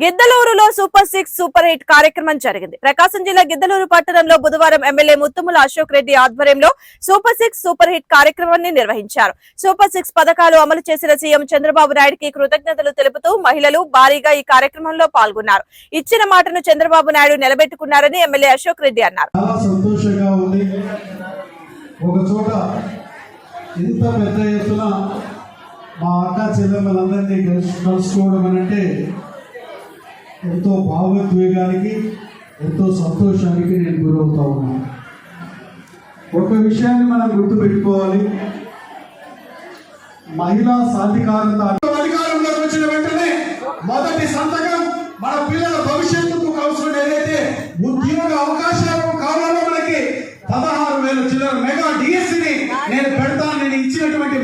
గిద్దలూరులో super six super hit కార్యక్రమం జరిగింది. ప్రకాశం జిల్లా గిద్దలూరు పట్టణంలో బుధవారం ఎమ్మెల్యే ముత్తుముల అశోక్ రెడ్డి ఆధ్వర్యంలో సూపర్ సిక్స్ సూపర్ హిట్ కార్యక్రమాన్ని నిర్వహించారు. సూపర్ సిక్స్ పథకాలు అమలు చేసిన సీఎం చంద్రబాబు నాయుడుకి కృతజ్ఞతలు తెలుపుతూ మహిళలు భారీగా ఈ కార్యక్రమంలో పాల్గొన్నారు. ఇచ్చిన మాటను చంద్రబాబు నాయుడు నిలబెట్టుకున్నారని ఎమ్మెల్యే అశోక్ రెడ్డి అన్నారు. ఇంత పెద్ద ఎత్తున మా అక్క చెల్లెమ్మలందరినీ కలుసుకోవడం అంటే ఎంతో భావోద్వేగానికి ఎంతో సంతోషానికి నేను గురవుతా ఉన్నాను. ఒక విషయాన్ని మనం గుర్తుపెట్టుకోవాలి. మహిళా సాధికారత అధికారంలోకి వచ్చిన వెంటనే మొదటి సంతకం మన పిల్లల భవిష్యత్తుకు అవసరం. ఏదైతే ఉద్యోగ అవకాశాలు కావాలో మనకి పదహారు వేల చిల్లర మెగా డిఎస్సిని నేను పెడతాను నేను ఇచ్చినటువంటి